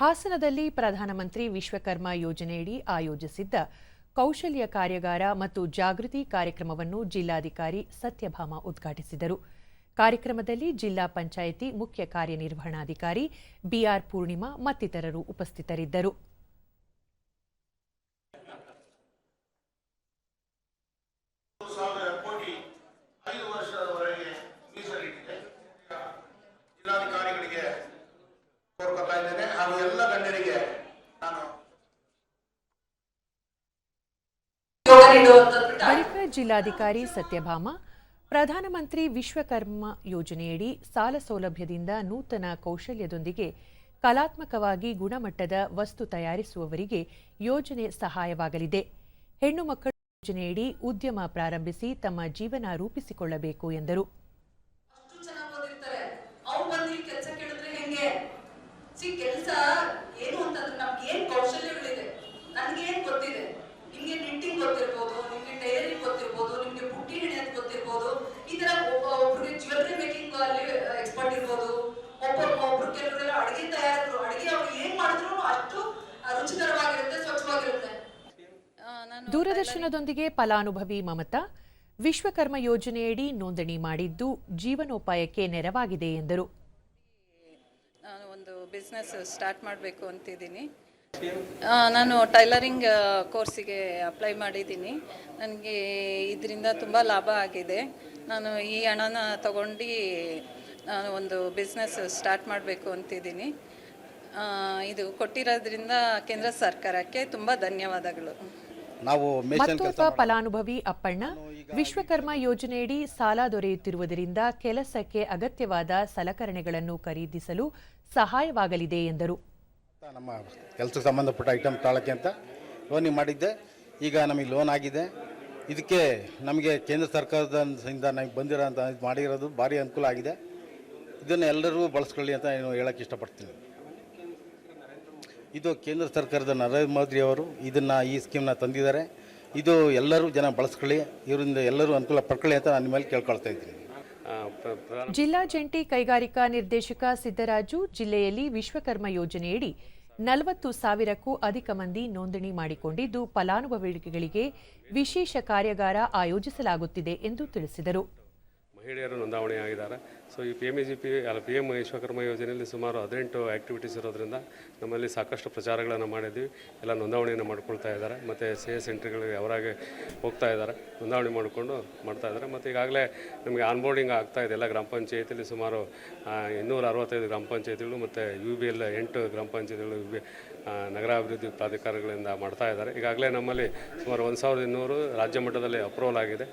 ಹಾಸನದಲ್ಲಿ ಪ್ರಧಾನಮಂತ್ರಿ ವಿಶ್ವಕರ್ಮ ಯೋಜನೆಯಡಿ ಆಯೋಜಿಸಿದ್ದ ಕೌಶಲ್ಯ ಕಾರ್ಯಾಗಾರ ಮತ್ತು ಜಾಗೃತಿ ಕಾರ್ಯಕ್ರಮವನ್ನು ಜಿಲ್ಲಾಧಿಕಾರಿ ಸತ್ಯಭಾಮ ಉದ್ಘಾಟಿಸಿದರು. ಕಾರ್ಯಕ್ರಮದಲ್ಲಿ ಜಿಲ್ಲಾ ಪಂಚಾಯಿತಿ ಮುಖ್ಯ ಕಾರ್ಯನಿರ್ವಹಣಾಧಿಕಾರಿ ಬಿಆರ್ ಪೂರ್ಣಿಮಾ ಮತ್ತಿತರರು ಉಪಸ್ಥಿತರಿದ್ದರು. ಕೋರ್ಕೊತಾ ಇದ್ದೇನೆ. ಹಾಗೂ ಎಲ್ಲ ಗಣ್ಯರಿಗೆ ನಾನು ಬಳಿಕ ಜಿಲ್ಲಾಧಿಕಾರಿ ಸತ್ಯಭಾಮ, ಪ್ರಧಾನಮಂತ್ರಿ ವಿಶ್ವಕರ್ಮ ಯೋಜನೆಯಡಿ ಸಾಲ ಸೌಲಭ್ಯದಿಂದ ನೂತನ ಕೌಶಲ್ಯದೊಂದಿಗೆ ಕಲಾತ್ಮಕವಾಗಿ ಗುಣಮಟ್ಟದ ವಸ್ತು ತಯಾರಿಸುವವರಿಗೆ ಯೋಜನೆ ಸಹಾಯವಾಗಲಿದೆ. ಹೆಣ್ಣು ಮಕ್ಕಳ ಯೋಜನೆಯಡಿ ಉದ್ಯಮ ಪ್ರಾರಂಭಿಸಿ ತಮ್ಮ ಜೀವನ ರೂಪಿಸಿಕೊಳ್ಳಬೇಕು ಎಂದರು ಅಷ್ಟು ಚೆನ್ನಾಗಿ ಓದಿರ್ತಾರೆ ಅವ್ರು ಬಂದು ಇಲ್ಲಿ ಕೆಲಸ ಕೇಳಿದ್ರೆ ಹೆಂಗೆ ಸಿ ಕೆಲಸ ಏನು ಅಂತಂದ್ರೆ ನಮ್ಗೆ ಏನ್ ಕೌಶಲ್ಯಗಳಿದೆ? ನನ್ಗೆ ಏನ್ ಗೊತ್ತಿದೆ? ನಿಮ್ಗೆ ನಿಟ್ಟಿಂಗ್ ಗೊತ್ತಿರ್ಬೋದು ನಿಮ್ಗೆ ಟೈಲರಿಂಗ್ ಗೊತ್ತಿರ್ಬೋದು ನಿಮ್ಗೆ ಬುಟ್ಟಿ ಹಿಡಿಯೋದ್ ಗೊತ್ತಿರ್ಬೋದು. ಈ ತರ ಒಬ್ಬ ಒಬ್ರಿಗೆ ಜ್ಯುವೆಲ್ರಿ ಮೇಕಿಂಗ್ ಅಲ್ಲಿ ಎಕ್ಸ್ಪರ್ಟ್ ಇರ್ಬೋದು. ಒಬ್ಬ ಒಬ್ರು ಕೆಲವರೆಲ್ಲ ಅಡಿಗೆ ತಯಾರಕರು ಅಡಿಗೆ ಅವ್ರು ಏನ್ ಮಾಡಿದ್ರು ಅಷ್ಟು ರುಚಿಕರವಾಗಿರುತ್ತೆ ಸ್ವಚ್ಛವಾಗಿರುತ್ತೆ. ನಾನು ದೂರದರ್ಶನದೊಂದಿಗೆ ಫಲಾನುಭವಿ ಮಮತಾ ವಿಶ್ವಕರ್ಮ ಯೋಜನೆಯಡಿ ನೋಂದಣಿ ಮಾಡಿದ್ದು ಜೀವನೋಪಾಯಕ್ಕೆ ನೆರವಾಗಿದೆ ಎಂದರು. ನಾನು ಒಂದು ಬಿಸ್ನೆಸ್ ಸ್ಟಾರ್ಟ್ ಮಾಡಬೇಕು ಅಂತಿದ್ದೀನಿ. ನಾನು ಟೈಲರಿಂಗ್ ಕೋರ್ಸಿಗೆ ಅಪ್ಲೈ ಮಾಡಿದ್ದೀನಿ. ನನಗೆ ಇದರಿಂದ ತುಂಬ ಲಾಭ ಆಗಿದೆ. ನಾನು ಈ ಹಣನ ತಗೊಂಡು, ನಾನು ಒಂದು ಬಿಸ್ನೆಸ್ ಸ್ಟಾರ್ಟ್ ಮಾಡಬೇಕು ಅಂತಿದ್ದೀನಿ. ಇದು ಕೊಟ್ಟಿರೋದ್ರಿಂದ ಕೇಂದ್ರ ಸರ್ಕಾರಕ್ಕೆ ತುಂಬ ಧನ್ಯವಾದಗಳು. ನಾವು ಫಲಾನುಭವಿ ಅಪ್ಪಣ್ಣ ವಿಶ್ವಕರ್ಮ ಯೋಜನೆಯಡಿ ಸಾಲ ದೊರೆಯುತ್ತಿರುವುದರಿಂದ ಕೆಲಸಕ್ಕೆ ಅಗತ್ಯವಾದ ಸಲಕರಣೆಗಳನ್ನು ಖರೀದಿಸಲು ಸಹಾಯವಾಗಲಿದೆ ಎಂದರು. ನಮ್ಮ ಕೆಲಸಕ್ಕೆ ಸಂಬಂಧಪಟ್ಟ ಐಟಮ್ ತಾಳಕ್ಕೆ ಅಂತ ಲೋನಿಗೆ ಮಾಡಿದ್ದೆ. ಈಗ ನಮಗೆ ಲೋನ್ ಆಗಿದೆ. ಇದಕ್ಕೆ ನಮಗೆ ಕೇಂದ್ರ ಸರ್ಕಾರದಿಂದ ನಮಗೆ ಬಂದಿರೋ ಇದು ಮಾಡಿರೋದು ಭಾರಿ ಅನುಕೂಲ ಆಗಿದೆ. ಇದನ್ನು ಎಲ್ಲರೂ ಬಳಸ್ಕೊಳ್ಳಿ ಅಂತ ನಾನು ಹೇಳಕ್ಕೆ ಇಷ್ಟಪಡ್ತೀನಿ. ಇದು ಕೇಂದ್ರ ಸರ್ಕಾರದ ನರೇಂದ್ರ ಮೋದಿ ಅವರು ಇದನ್ನು ಈ ಸ್ಕೀಮ್ನ ತಂದಿದ್ದಾರೆ. ಇದು ಎಲ್ಲರೂ ಜನ ಬಳಸ್ಕೊಳ್ಳಿ ಇವರಿಂದ ಎಲ್ಲರೂ ಅನುಕೂಲ ಪಡ್ಕೊಳ್ಳಿ ಅಂತ ನಾನು ನಿಮ್ಮಲ್ಲಿ ಮೇಲೆ ಕೇಳ್ಕೊಳ್ತಾ ಇದ್ದೀನಿ. ಜಿಲ್ಲಾ ಜಂಟಿ ಕೈಗಾರಿಕಾ ನಿರ್ದೇಶಕ ಸಿದ್ದರಾಜು ಜಿಲ್ಲೆಯಲ್ಲಿ ವಿಶ್ವಕರ್ಮ ಯೋಜನೆಯಡಿ ನಲವತ್ತು ಸಾವಿರಕ್ಕೂ ಅಧಿಕ ಮಂದಿ ನೋಂದಣಿ ಮಾಡಿಕೊಂಡಿದ್ದು ಫಲಾನುಭವಿಗಳಿಗೆ ವಿಶೇಷ ಕಾರ್ಯಾಗಾರ ಆಯೋಜಿಸಲಾಗುತ್ತಿದೆ ಎಂದು ತಿಳಿಸಿದರು. ಮಹಿಳೆಯರು ನೋಂದಾವಣೆ ಆಗಿದ್ದಾರೆ. ಸೊ ಈ P M E G P ಅಲ್ಲ ಪಿ ಎಂ ವಿಶ್ವಕರ್ಮ ಯೋಜನೆಯಲ್ಲಿ ಸುಮಾರು ಹದಿನೆಂಟು ಆ್ಯಕ್ಟಿವಿಟೀಸ್ ಇರೋದ್ರಿಂದ ನಮ್ಮಲ್ಲಿ ಸಾಕಷ್ಟು ಪ್ರಚಾರಗಳನ್ನು ಮಾಡಿದ್ವಿ. ಎಲ್ಲ ನೋಂದಾವಣೆಯನ್ನು ಮಾಡ್ಕೊಳ್ತಾ ಇದ್ದಾರೆ. ಮತ್ತು ಸಿ ಎಸ್ ಸೆಂಟ್ರ್ಗಳಿಗೆ ಅವರಾಗೆ ಹೋಗ್ತಾ ಇದ್ದಾರೆ. ನೋಂದಾವಣೆ ಮಾಡಿಕೊಂಡು ಮಾಡ್ತಾ ಇದ್ದಾರೆ. ಮತ್ತು ಈಗಾಗಲೇ ನಮಗೆ ಆನ್ಬೋರ್ಡಿಂಗ್ ಆಗ್ತಾ ಇದೆ. ಎಲ್ಲ ಗ್ರಾಮ ಪಂಚಾಯತಿಯಲ್ಲಿ ಸುಮಾರು ಇನ್ನೂರ ಅರವತ್ತೈದು ಗ್ರಾಮ ಪಂಚಾಯತಿಗಳು ಮತ್ತು ಯು ಬಿ ಎಲ್ ಎಂಟು ಗ್ರಾಮ ಪಂಚಾಯತಿಗಳು ಯು ಬಿ ನಗರಾಭಿವೃದ್ಧಿ ಪ್ರಾಧಿಕಾರಗಳಿಂದ ಮಾಡ್ತಾ ಇದ್ದಾರೆ. ಈಗಾಗಲೇ ನಮ್ಮಲ್ಲಿ ಸುಮಾರು ಒಂದು ಸಾವಿರದ ಇನ್ನೂರು ರಾಜ್ಯ ಮಟ್ಟದಲ್ಲಿ ಅಪ್ರೂವಲ್ ಆಗಿದೆ.